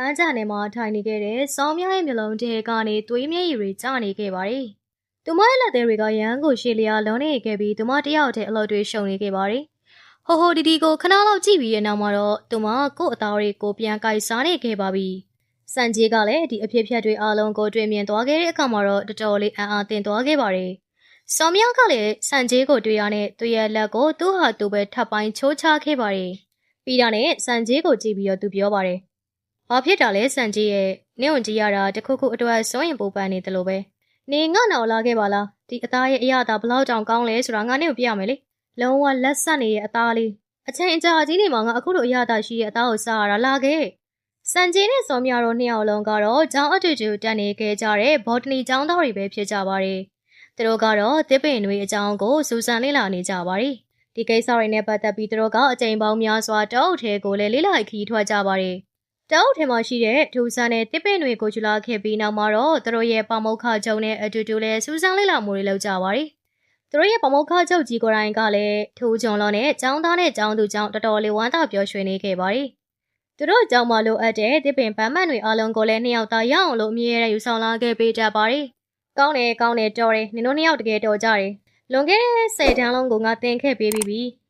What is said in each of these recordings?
ပန်းချန်ထဲမှာထိုင်နေခဲ့တဲ့စောင်းမြရဲ့မျိုးလုံးတဲကနေသွေးမျက်ရည်တွေကျနေခဲ့ပါတယ်။သူမရဲ့လက်သေးတွေကရန်ကိုရှေ့လျာလုံးနေခဲ့ပြီးသူမတယောက်တည်းအလုပ်တွေရှုံနေခဲ့ပါတယ်။ဟိုဟိုဒီဒီကိုခဏလောက်ကြည့်ပြီးရဲ့နောက်မှာတော့သူမကို့အသားတွေကိုပြန်ကိုက်စားနေခဲ့ပါပြီ။စံကြီးကလည်းဒီအဖြစ်ဖြတ်တွေအားလုံးကိုတွေ့မြင်သွားခဲ့တဲ့အခါမှာတော့တော်တော်လေးအံ့အားသင့်သွားခဲ့ပါတယ်။စောင်းမြကလည်းစံကြီးကိုတွေ့ရတဲ့သူရဲ့လက်ကိုသူ့ဟာသူပဲထပ်ပိုင်းချိုးချခဲ့ပါတယ်။ပြီးတာနဲ့စံကြီးကိုကြည့်ပြီးတော့သူပြောပါတယ်။ ဘာဖြစ်တာလဲစံကြီးရဲ့နင့်ဝင်ကြည့်ရတာတခုခုအတွက်စိုးရင်ပူပန်နေတယ်လို့ပဲ။နေငါနောက်လာခဲ့ပါလား။ဒီအသားရဲ့အရာသာဘလောက်တောင်ကောင်းလဲဆိုတာငါနဲ့ကိုပြရမယ်လေ။လုံးဝလက်ဆက်နေရဲ့အသားလေးအချိန်အကြာကြီးနေမှာငါအခုလိုအရာသာရှိရဲ့အသားကိုစားရတာလာခဲ့။စံကြီးနဲ့စောမြတို့နှစ်ယောက်လုံးကတော့ကျောင်းအတူတူတက်နေခဲ့ကြတဲ့ဘော်တနီကျောင်းသားတွေပဲဖြစ်ကြပါတယ်။သူတို့ကတော့တစ်ပင်တွေအကြောင်းကိုစူးစမ်းလေ့လာနေကြပါတယ်။ဒီကိစ္စတွေနဲ့ပတ်သက်ပြီးသူတို့ကအကြိမ်ပေါင်းများစွာတောအုပ်ထဲကိုလည်းလေ့လာခီးထွက်ကြပါတယ်။ တောအုပ်ထဲမှာရှိတဲ့ထူဆန်းတဲ့တစ်ပင်တွေကိုကျူလာခဲ့ပြီးနောက်မှာတော့သူတို့ရဲ့ပမုခချုံနဲ့အတူတူလည်းစူးစမ်းလေ့လာမှုတွေလုပ်ကြပါတယ်။သူတို့ရဲ့ပမုခချုပ်ကြီးကိုယ်တိုင်ကလည်းထူးချုံလုံးနဲ့ចောင်းသားနဲ့ចောင်းသူចောင်းတော်တော်လေးဝမ်းသာပျော်ရွှင်နေခဲ့ပါတယ်။သူတို့ကြောင့်မလိုအပ်တဲ့တစ်ပင်ပန်းမန်တွေအလုံးကိုလည်းနှစ်ယောက်သားရအောင်လို့အမြဲတမ်းယူဆောင်လာခဲ့ပေးတတ်ပါတယ်။ကောင်းတယ်ကောင်းတယ်တော်တယ်နင်တို့နှစ်ယောက်တကယ်တော်ကြတယ်။လွန်ခဲ့တဲ့ဆယ်တန်းလုံးကငါတင်ခဲ့ပေးပြီးပြီ။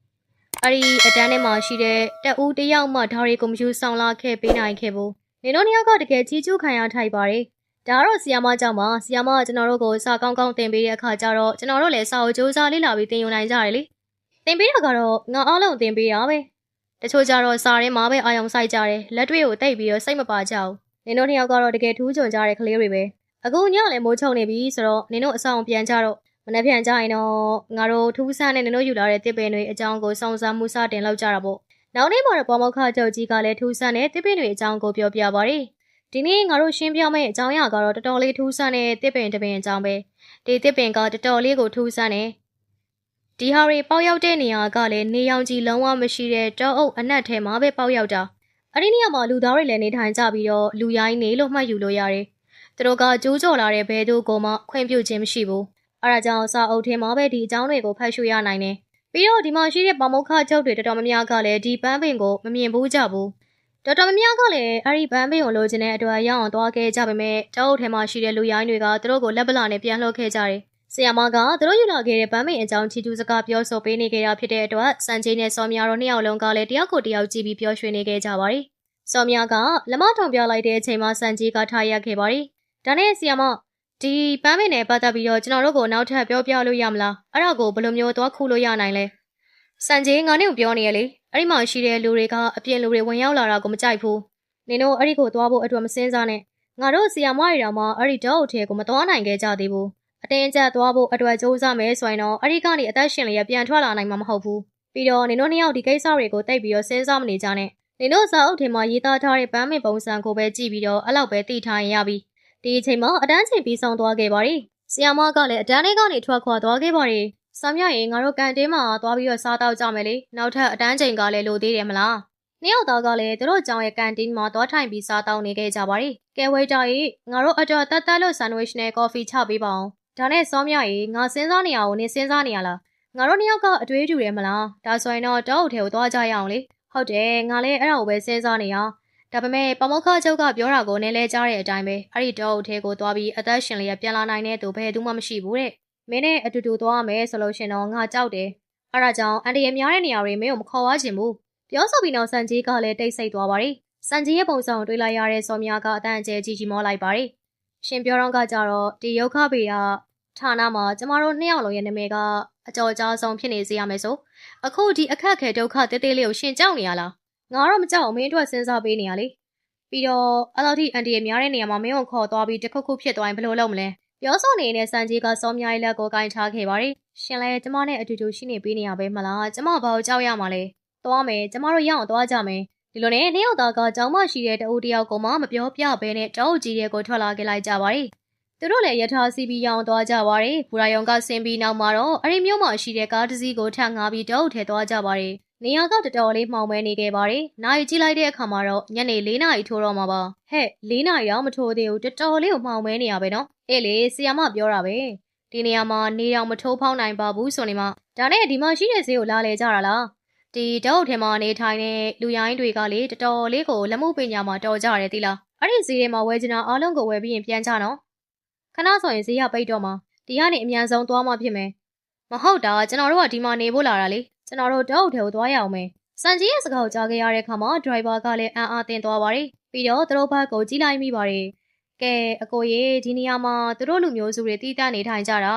အဲ့ဒီအတန်းထဲမှာရှိတဲ့တအူးတယောက်မှဒါတွေကိုမယူဆောင်လာခဲ့ပေးနိုင်ခဲ့ဘူး။နင်တို့နှစ်ယောက်ကတကယ်ကြီးကျူးခံရထိုက်ပါတယ်။ဒါကတော့ဆီယာမကြောင့်ပါဆီယာမကကျွန်တော်တို့ကိုစာကောင်းကောင်းတင်ပေးတဲ့အခါကျတော့ကျွန်တော်တို့လည်းစာအုပ်စူးစမ်းလေ့လာပြီးသင်ယူနိုင်ကြတယ်လေ။သင်ပေးတာကတော့ငါအားလုံးသင်ပေးတာပဲ။တချို့ကျတော့စာထဲမှာပဲအာရုံစိုက်ကြတယ်လက်တွေ့ကိုတိတ်ပြီးတော့စိတ်မပါကြဘူး။နင်တို့နှစ်ယောက်ကတော့တကယ်ထူးချွန်ကြတဲ့ကလေးတွေပဲ။အခုညလည်းမိုးချုံနေပြီဆိုတော့နင်တို့အဆောင်ပြန်ကြတော့ မနေ့ပြန်ကြရင်တော့ငါတို့ထူးဆန်းနဲ့နင်တို့ယူလာတဲ့တစ်ပင်တွေအကြောင်းကိုစုံစမ်းမှုစတင်လုပ်ကြတာပေါ့။နောက်နေ့မှာတော့ပေါ်မောက်ခချုပ်ကြီးကလည်းထူးဆန်းတဲ့တစ်ပင်တွေအကြောင်းကိုပြောပြပါရယ်။ဒီနေ့ငါတို့ရှင်းပြမယ့်အကြောင်းအရာကတော့တော်တော်လေးထူးဆန်းတဲ့တစ်ပင်တစ်ပင်အကြောင်းပဲ။ဒီတစ်ပင်ကတော်တော်လေးကိုထူးဆန်းတယ်။ဒီဟာတွေပေါက်ရောက်တဲ့နေရာကလည်းနေရောင်ကြီးလုံးဝမရှိတဲ့တောအုပ်အနက်ထဲမှာပဲပေါက်ရောက်တာ။အဲ့ဒီနေရာမှာလူသားတွေလည်းနေထိုင်ကြပြီးတော့လူရိုင်းနေလို့မှတ်ယူလို့ရတယ်။သူတို့ကကျိုးကြော်လာတဲ့ဘဲတို့ကိုမှခွင့်ပြုခြင်းမရှိဘူး။ အဲဒါကြောင့်စာအုပ်ထဲမှာပဲဒီအကြောင်းတွေကိုဖတ်ရှုရနိုင်တယ်။ပြီးတော့ဒီမှာရှိတဲ့ပမုခချုပ်တွေတော်တော်များများကလည်းဒီပန်းပင်ကိုမမြင်ဘူးကြဘူး။တော်တော်များများကလည်းအဲ့ဒီပန်းပင်ကိုလိုချင်တဲ့အတွက်ရအောင်သွားခဲ့ကြပေမဲ့တောအုပ်ထဲမှာရှိတဲ့လူရိုင်းတွေကသူတို့ကိုလက်ပလာနဲ့ပြန်လှုပ်ခဲ့ကြတယ်။ဆီယာမကသူတို့ယူလာခဲ့တဲ့ပန်းပင်အကြောင်းချီတူစကားပြောဆိုပေးနေကြတာဖြစ်တဲ့အတွက်စံချင်းနဲ့စောမြတို့နှစ်ယောက်လုံးကလည်းတယောက်ကိုတယောက်ကြည့်ပြီးပြောရွှင်နေခဲ့ကြပါတယ်။စောမြကလက်မထောင်ပြလိုက်တဲ့အချိန်မှာစံကြီးကထားရခဲ့ပါတယ်။ဒါနဲ့ဆီယာမ ဒီပန်းပင်နဲ့ပတ်သက်ပြီးတော့ကျွန်တော်တို့ကိုနောက်ထပ်ပြောပြလို့ရမလားအဲ့ဒါကိုဘယ်လိုမျိုးသွားခုလို့ရနိုင်လဲစံကြီးငါနဲ့ပြောနေရလေအဲ့ဒီမှာရှိတဲ့လူတွေကအပြင်လူတွေဝင်ရောက်လာတာကိုမကြိုက်ဘူးနင်တို့အဲ့ဒီကိုသွားဖို့အတွက်မစင်းစားနဲ့ငါတို့ဆီယာမရီတော်မှာအဲ့ဒီတောအုပ်ထဲကိုမသွားနိုင်ခဲ့ကြသေးဘူးအတင်းကျပ်သွားဖို့အတွက်စူးစမ်းမယ်ဆိုရင်တော့အဲ့ဒီကနေအသက်ရှင်လျက်ပြန်ထွက်လာနိုင်မှာမဟုတ်ဘူးပြီးတော့နင်တို့နှစ်ယောက်ဒီကိစ္စတွေကိုတိတ်ပြီးတော့စဉ်းစားမနေကြနဲ့နင်တို့စာအုပ်ထဲမှာရေးသားထားတဲ့ပန်းမင်ပုံစံကိုပဲကြည့်ပြီးတော့အဲ့လောက်ပဲသိထားရင်ရပြီ ဒီအချိန်မှာအတန်းချိန်ပြီးဆောင်သွားခဲ့ပါတယ်။ဆီယာမကလည်းအတန်းလေးကနေထွက်ခွာသွားခဲ့ပါတယ်။ဆမ်မြရင်ငါတို့ကန်တင်းမှာသွားပြီးတော့စားတော့ကြမယ်လေ။နောက်ထပ်အတန်းချိန်ကလည်းလိုသေးတယ်မလား။နှစ်ယောက်သားကလည်းသူတို့ကြောင်ရဲ့ကန်တင်းမှာသွားထိုင်ပြီးစားတော့နေခဲ့ကြပါတယ်။ကဲဝေးတာကြီးငါတို့အတော်တက်တက်လို့ဆန်ဝစ်နဲ့ကော်ဖီချပေးပါအောင်။ဒါနဲ့စောမြရင်ငါစဉ်းစားနေရအောင်နင်စဉ်းစားနေရလား။ငါတို့နှစ်ယောက်ကအတွေးတူတယ်မလား။ဒါဆိုရင်တော့တောအုပ်ထဲကိုသွားကြရအောင်လေ။ဟုတ်တယ်ငါလည်းအဲ့ဒါကိုပဲစဉ်းစားနေရ။ ဒါပေမဲ့ပမောက္ခချုပ်ကပြောတာကိုနည်းလဲကြားတဲ့အတိုင်းပဲအဲ့ဒီတောအုပ်ထဲကိုသွားပြီးအသက်ရှင်လျက်ပြန်လာနိုင်တဲ့သူဘယ်သူမှမရှိဘူးတဲ့မင်းနဲ့အတူတူသွားမယ်ဆိုလို့ရှင်တော့ငါကြောက်တယ်အဲ့ဒါကြောင့်အန်ဒီရများတဲ့နေရာတွေမင်းကိုမခေါ်ဝါချင်ဘူးပြောဆိုပြီးတော့စံကြီးကလည်းတိတ်ဆိတ်သွားပါတယ်စံကြီးရဲ့ပုံစံကိုတွေးလိုက်ရတဲ့စောမြကအတန်အကျဲကြီးကြီးမောလိုက်ပါတယ်ရှင်ပြောတော့ကကြတော့ဒီယုခဗေဒဌာနမှာကျမတို့နှစ်ယောက်လုံးရဲ့နာမည်ကအကြော်ကြားဆုံးဖြစ်နေစေရမယ်ဆိုအခုဒီအခက်ခဲဒုက္ခတေးသေးလေးကိုရှင်ကြောက်နေရလား ငါတော့မကြောက်မင်းအတွက်စဉ်းစားပေးနေရလေပြီးတော့အဲ့လောက်ထိအန်တီရဲ့များတဲ့နေရာမှာမင်းကိုခေါ်သွားပြီးတခုခုဖြစ်သွားရင်ဘယ်လိုလုပ်မလဲပြောဆိုနေတဲ့စံကြီးကစောမြရဲ့လက်ကိုကင်ထားခဲ့ပါတယ်ရှင်လည်းကျမနဲ့အတူတူရှိနေပေးနေရပဲမလားကျမဘာကိုကြောက်ရမှာလဲသွားမယ်ကျမတို့ရအောင်သွားကြမယ်ဒီလိုနဲ့နှစ်ယောက်သားကကျောင်းမရှိတဲ့တအူတယောက်ကမှမပြောပြဘဲနဲ့တောအုပ်ကြီးတဲ့ကိုထွက်လာခဲ့လိုက်ကြပါတယ်သူတို့လည်းယထာစီပြီးရောင်းသွားကြပါတယ်ဘူရာယုံကဆင်းပြီးနောက်မှာတော့အဲ့ဒီမြို့မှာရှိတဲ့ကားတစ်စီးကိုထပ်ငါပြီးတောအုပ်ထဲသွားကြပါတယ် နေရာကတော်တော်လေးမှောင်မဲနေခဲ့ပါတယ်။နိုင်ကြည့်လိုက်တဲ့အခါမှာတော့ညနေ၄နာရီထိုးတော့မှာပါ။ဟဲ့၄နာရီတော့မထိုးသေးဘူးတော်တော်လေးကိုမှောင်မဲနေရပဲနော်။အေးလေဆီယာမပြောတာပဲ။ဒီနေရာမှာနေအောင်မထိုးဖောင်းနိုင်ပါဘူးဆိုနေမှဒါနဲ့ဒီမှာရှိတဲ့ဈေးကိုလာလေကြတာလားဒီတောအုပ်ထဲမှာနေထိုင်တဲ့လူရိုင်းတွေကလေတော်တော်လေးကိုလက်မှုပညာမှာတော်ကြရတယ်တိလားအဲ့ဒီဈေးထဲမှာဝယ်ချင်တာအားလုံးကိုဝယ်ပြီးရင်ပြန်ကြနော်ခဏဆိုရင်ဈေးရပိတ်တော့မှာဒီကနေအမြန်ဆုံးသွားမှဖြစ်မယ်မဟုတ်တာကျွန်တော်တို့ကဒီမှာနေဖို့လာတာလေ ကျွန်တော်တို့တောအုပ်ထဲကိုသွားရအောင်မယ်စံကြီးရဲ့စကားကိုကြားခဲ့ရတဲ့အခါမှာဒရိုင်ဘာကလည်းအံ့အားသင့်သွားပါတယ်ပြီးတော့သူတို့ဘက်ကိုကြည့်လိုက်မိပါတယ်ကဲအကိုရေဒီနေရာမှာသူတို့လူမျိုးစုတွေတီးတန့်နေထိုင်ကြတာ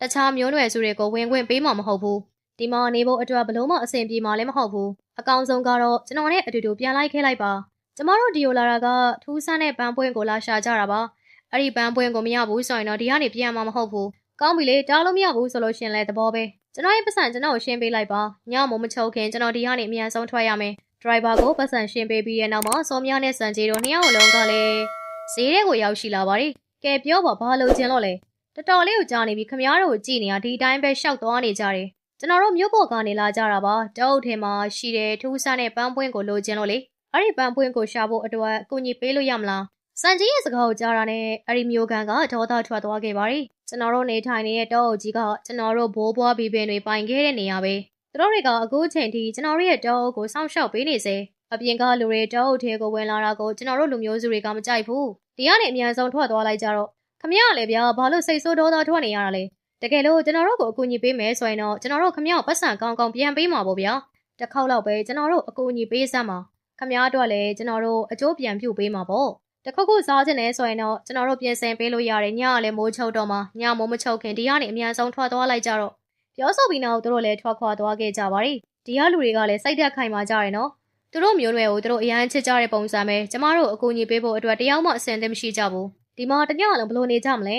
တခြားမျိုးနွယ်စုတွေကိုဝင်ခွင့်ပေးမှာမဟုတ်ဘူးဒီမှာနေဖို့အတွက်ဘလို့မှအဆင်ပြေမှာလည်းမဟုတ်ဘူးအကောင်ဆုံးကတော့ကျွန်တော်နဲ့အတူတူပြန်လိုက်ခဲ့လိုက်ပါကျမတို့ဒီယိုလာတာကထူးဆန်းတဲ့ပန်းပွင့်ကိုလာရှာကြတာပါအဲ့ဒီပန်းပွင့်ကိုမရဘူးဆိုရင်တော့ဒီကနေပြန်မှာမဟုတ်ဘူးကောင်းပြီလေတားလို့မရဘူးဆိုလို့ရှင်လဲသဘောပဲ ကျွန်တော်ရဲ့ပတ်စံကျွန်တော်ကိုရှင်းပေးလိုက်ပါညမမချုပ်ခင်ကျွန်တော်ဒီကနေအမြန်ဆုံးထွက်ရမယ်ဒရိုင်ဘာကိုပတ်စံရှင်းပေးပြီးတဲ့နောက်မှာစောမြနဲ့စံကြီးတို့နှစ်ယောက်လုံးကလည်းဈေးထဲကိုရောက်ရှိလာပါတယ်ကဲပြောပါဘာလို့ကျင်လို့လဲတော်တော်လေးကိုကြားနေပြီခမားတို့ကိုကြည်နေတာဒီတိုင်းပဲရှောက်သွားနေကြတယ်ကျွန်တော်တို့မြို့ပေါ်ကနေလာကြတာပါတောအုပ်ထဲမှာရှိတဲ့ထူးဆန်းတဲ့ပန်းပွင့်ကိုလိုချင်လို့လေအဲ့ဒီပန်းပွင့်ကိုရှာဖို့အတွက်အကူအညီပေးလို့ရမလားစံကြီးရဲ့စကားကိုကြားတာနဲ့အဲ့ဒီမျိုးကန်ကဒေါသထွက်သွားခဲ့ပါတယ် ကျွန်တော်တို့နေထိုင်နေတဲ့တောအုပ်ကြီးကကျွန်တော်တို့ဘိုးဘွားဘီပင်တွေပိုင်ခဲ့တဲ့နေရာပဲသူတို့တွေကအခုချိန်ထိကျွန်တော်တို့ရဲ့တောအုပ်ကိုစောင့်ရှောက်ပေးနေစေအပြင်ကလူတွေတောအုပ်ထဲကိုဝင်လာတာကိုကျွန်တော်တို့လူမျိုးစုတွေကမကြိုက်ဘူးဒီကနေအမြန်ဆုံးထွက်သွားလိုက်ကြတော့ခမရလည်းဗျာဘာလို့စိတ်ဆိုးဒေါသထွက်နေရတာလဲတကယ်လို့ကျွန်တော်တို့ကိုအကူအညီပေးမယ်ဆိုရင်တော့ကျွန်တော်တို့ခမရပတ်စံကောင်းကောင်းပြန်ပေးမှာပေါ့ဗျာတစ်ခေါက်လောက်ပဲကျွန်တော်တို့အကူအညီပေးစမ်းပါခမရအတွက်လည်းကျွန်တော်တို့အကျိုးပြန်ပြုပေးမှာပေါ့ တခုခုစားခြင်းနဲ့ဆိုရင်တော့ကျွန်တော်တို့ပြင်ဆင်ပေးလို့ရတယ်ညကလည်းမိုးချုပ်တော့မှညမိုးမချုပ်ခင်ဒီကနေအမြန်ဆုံးထွက်သွားလိုက်ကြတော့ပြောဆိုပြီးနောက်သူတို့လည်းထွက်ခွာသွားခဲ့ကြပါရီဒီကလူတွေကလည်းစိတ်သက်ခိုင်မာကြတယ်နော်သူတို့မျိုးနွယ်ကိုသူတို့အရန်ချစ်ကြတဲ့ပုံစံပဲကျမတို့အကူအညီပေးဖို့အတွက်တယောက်မှအဆင်သင့်မရှိကြဘူးဒီမှာတညလုံးဘလို့နေကြမလဲ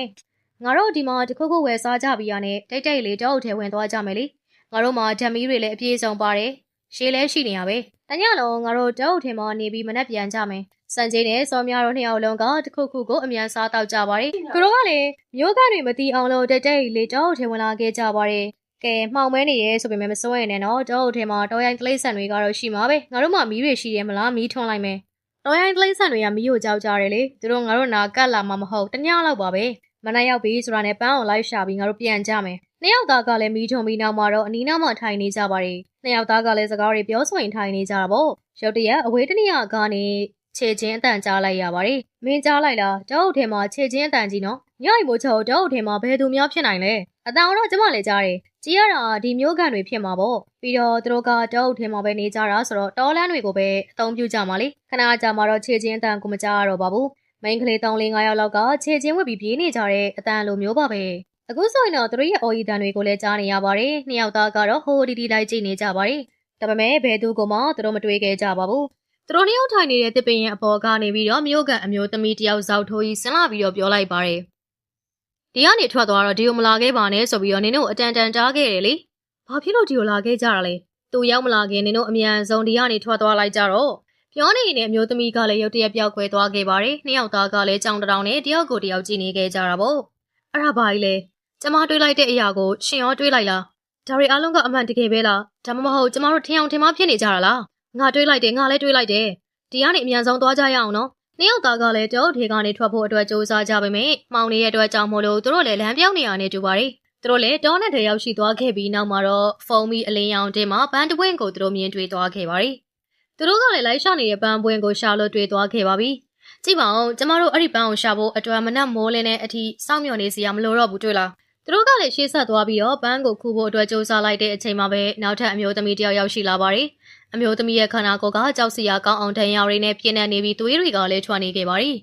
ငါတို့ဒီမှာတခုခုဝယ်စားကြပြီးရနဲ့တိတ်တိတ်လေးတောအုပ်ထဲဝင်သွားကြမယ်လေငါတို့မှာဓာမီတွေလည်းအပြည့်စုံပါတယ်ရှေးလဲရှိနေရပဲတညလုံးငါတို့တောအုပ်ထဲမှာနေပြီးမနက်ပြန်ကြမယ် စံကြီးနဲ့စောမြတို့နှစ်ယောက်လုံးကတခုခုကိုအမြန်စားတော့ကြပါတယ်သူတို့ကလည်းမျိုးကန်တွေမတီးအောင်လို့တိတ်တိတ်လေးတောအုပ်ထဲဝင်လာခဲ့ကြပါတယ်ကဲမှောင်မဲနေရဲဆိုပေမဲ့မစိုးရင်လည်းတော့တောအုပ်ထဲမှာတောရိုင်းကလေးဆန်တွေကတော့ရှိမှာပဲငါတို့မှမီးတွေရှိတယ်မလားမီးထွန်းလိုက်မယ်တော်ရိုင်းကလေးဆန်တွေကမီးကိုကြောက်ကြတယ်လေသူတို့ငါတို့နာကတ်လာမှာမဟုတ်တညလောက်ပါပဲမနက်ရောက်ပြီဆိုတာနဲ့ပန်းအောင်လိုက်ရှာပြီးငါတို့ပြန်ကြမယ်နှစ်ယောက်သားကလည်းမီးထုံပြီးနောက်မှာတော့အနီးနားမှာထိုင်နေကြပါတယ်နှစ်ယောက်သားကလည်းစကားတွေပြောဆိုရင်ထိုင်နေကြတာပေါ့ရုတ်တရက်အဝေးတနေရာကနေ ခြေချင်းအတန်ကြားလိုက်ရပါတယ်မင်းကြားလိုက်လားတောအုပ်ထဲမှာခြေချင်းအတန်ကြီးနော်ညအိမ်မိုးချုပ်တောအုပ်ထဲမှာဘယ်သူများဖြစ်နိုင်လဲအတန်တော့ကျမလည်းကြားတယ်ကြီးရတာဒီမျိုးကန်တွေဖြစ်မှာပေါ့ပြီးတော့သူတို့ကတောအုပ်ထဲမှာပဲနေကြတာဆိုတော့တောလန်းတွေကိုပဲအသုံးပြုကြမှာလေခဏကြာမှတော့ခြေချင်းအတန်ကိုမကြားရတော့ပါဘူးမိန်းကလေး3 4 5ယောက်လောက်ကခြေချင်းဝစ်ပြီးပြေးနေကြတဲ့အတန်လိုမျိုးပါပဲအခုဆိုရင်တော့သူတို့ရဲ့အော်ရီတန်တွေကိုလည်းကြားနေရပါတယ်နှစ်ယောက်သားကတော့ဟိုဒီဒီလိုက်ကြည့်နေကြပါတယ်ဒါပေမဲ့ဘယ်သူကမှသူတို့မတွေးခဲ့ကြပါဘူး သူတို့နှစ်ယောက်ထိုင်နေတဲ့တစ်ပင်ရဲ့အပေါ်ကနေပြီးတော့မြို့ကန်အမျိုးသမီးတယောက်ဇောက်ထိုးကြီးဆင်းလာပြီးတော့ပြောလိုက်ပါတယ်ဒီကနေထွက်သွားတော့ဒီကိုမလာခဲ့ပါနဲ့ဆိုပြီးတော့နင်တို့အတန်တန်တားခဲ့တယ်လေဘာဖြစ်လို့ဒီကိုလာခဲ့ကြတာလဲသူရောက်မလာခင်နင်တို့အမြန်ဆုံးဒီကနေထွက်သွားလိုက်ကြတော့ပြောနေတဲ့အမျိုးသမီးကလည်းရုတ်တရက်ပြောက်ခွဲသွားခဲ့ပါတယ်နှစ်ယောက်သားကလည်းကြောင်တောင်နဲ့တယောက်ကိုတယောက်ကြည့်နေခဲ့ကြတာပေါ့အဲ့ဒါဘာကြီးလဲကျမတွေးလိုက်တဲ့အရာကိုရှင်ရောတွေးလိုက်လားဒါရီအားလုံးကအမှန်တကယ်ပဲလားဒါမှမဟုတ်ကျမတို့ထင်အောင်ထင်မှားဖြစ်နေကြတာလား ငါတွေးလိုက်တယ်ငါလည်းတွေးလိုက်တယ်ဒီကနေအမြန်ဆုံးသွားကြရအောင်နော်နှစ်ယောက်သားကလည်းတောထေကနေထွက်ဖို့အတွက်ကြိုးစားကြပေမဲ့မှောင်နေတဲ့အတွက်ကြောင့်မို့လို့သူတို့လည်းလမ်းပြောင်းနေရနေတူပါတယ်သူတို့လည်းတောနဲ့တရောက်ရှိသွားခဲ့ပြီးနောက်မှာတော့ဖုန်းမီအလင်းရောင်တင်မှာဘန်တပွင့်ကိုသူတို့မြင်တွေ့သွားခဲ့ပါတယ်သူတို့ကလည်းလိုက်ရှာနေတဲ့ပန်းပွင့်ကိုရှာလို့တွေ့သွားခဲ့ပါပြီကြည့်ပါဦးကျမတို့အဲ့ဒီပန်းကိုရှာဖို့အတွက်မနက်မိုးလင်းတဲ့အထိစောင့်မျှော်နေစီရမလို့တော့ဘူးတွေ့လားသူတို့ကလည်းရှေ့ဆက်သွားပြီးတော့ပန်းကိုခူဖို့အတွက်စူးစမ်းလိုက်တဲ့အချိန်မှာပဲနောက်ထပ်အမျိုးသမီးတယောက်ရောက်ရှိလာပါတယ် အမျိုးသမီးရဲ့ခန္ဓာကိုယ်ကကြောက်စရာကောင်းအောင်ဒဏ်ရာတွေနဲ့ပြင်းထန်နေပြီးသွေးတွေကလည်းထွက်နေခဲ့ပါတယ်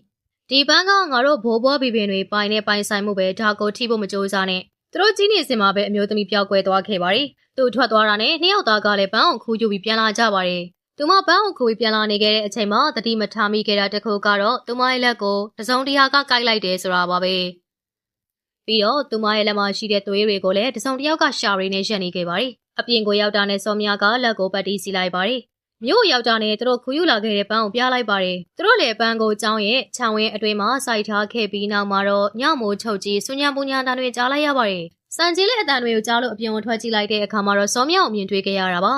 ဒီပန်းကငါတို့ဘိုးဘွားဘီပင်တွေပိုင်နဲ့ပိုင်ဆိုင်မှုပဲဒါကိုထိဖို့မကြိုးစားနဲ့သူတို့ကြီးနေစင်မှာပဲအမျိုးသမီးပြောက်ကွယ်သွားခဲ့ပါတယ်သူထွက်သွားတာနဲ့နှစ်ယောက်သားကလည်းပန်းအောင်ခူးယူပြီးပြန်လာကြပါတယ်သူမပန်းကိုခွေပြန်လာနေခဲ့တဲ့အချိန်မှာတတိမထားမိခဲ့တာတခုကတော့သူမရဲ့လက်ကိုတစုံတရာကကိုက်လိုက်တယ်ဆိုတာပါပဲပြီးတော့သူမရဲ့လက်မှာရှိတဲ့သွေးတွေကိုလည်းတစုံတယောက်ကရှာရီနဲ့ရက်နေခဲ့ပါတယ် အပြင်ကိုရောက်တာနဲ့စောမြကလက်ကိုပတ်တီးစီလိုက်ပါတယ်မြို့ရောက်တာနဲ့သူတို့ခူးယူလာခဲ့တဲ့ပန်းကိုပြလိုက်ပါတယ်သူတို့လည်းပန်းကိုကျောင်းရဲ့ခြံဝင်းအတွင်းမှာစိုက်ထားခဲ့ပြီးနောက်မှာတော့ညမိုးချုပ်ကြီးစွညာပူညာတန်တွေကြားလိုက်ရပါတယ်စံကြီးလည်းအတန်တွေကိုကြားလို့အပြင်ကိုထွက်ကြည့်လိုက်တဲ့အခါမှာတော့စောမြကိုမြင်တွေ့ခဲ့ရတာပါ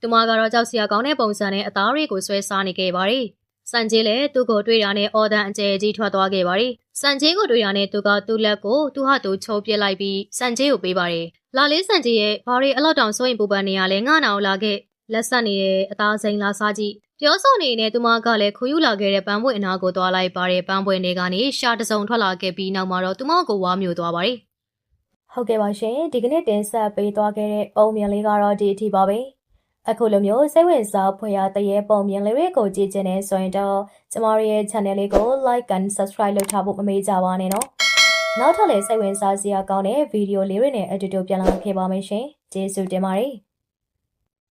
သူမကတော့ကြောက်စရာကောင်းတဲ့ပုံစံနဲ့အသားတွေကိုဆွဲစားနေခဲ့ပါတယ်။ စံကြီးလည်းသူ့ကိုတွေ့တာနဲ့အော်ဒန်အကျယ်ကြီးထွက်သွားခဲ့ပါတယ်။စံကြီးကိုတွေ့တာနဲ့သူကသူ့လက်ကိုသူ့ဟာသူချိုးပစ်လိုက်ပြီးစံကြီးကိုပေးပါတယ်။လာလေးစံကြီးရဲ့ဘာတွေအလောက်တောင်စိုးရင်ပူပန်နေရလဲငါနာကိုလာခဲ့လက်ဆက်နေတဲ့အသားစိမ်းလာစားကြည့်ပြောဆိုနေတဲ့သူမကလည်းခူးယူလာခဲ့တဲ့ပန်းပွင့်အနာကိုသွားလိုက်ပါတယ်ပန်းပွင့်တွေကနေရှာတစုံထွက်လာခဲ့ပြီးနောက်မှာတော့သူမကိုဝါမျိုးသွားပါတယ်ဟုတ်ကဲ့ပါရှင်ဒီကနေ့တင်ဆက်ပေးသွားခဲ့တဲ့ပုံမြင်လေးကတော့ဒီအထိပါပဲ အခုလိုမျိုးစိတ်ဝင်စားဖွယ်ရာတရေပုံမြင်လေးတွေကိုကြည့်ချင်နေဆိုရင်တော့ကျမတို့ရဲ့ channel လေးကို like and subscribe လုပ်ထားဖို့မမေ့ကြပါနဲ့နော်နောက်ထပ်လည်းစိတ်ဝင်စားစရာကောင်းတဲ့ဗီဒီယိုလေးတွေနဲ့အတူတူပြန်လာခဲ့ပါမယ်ရှင်ကျေးဇူးတင်ပါတယ်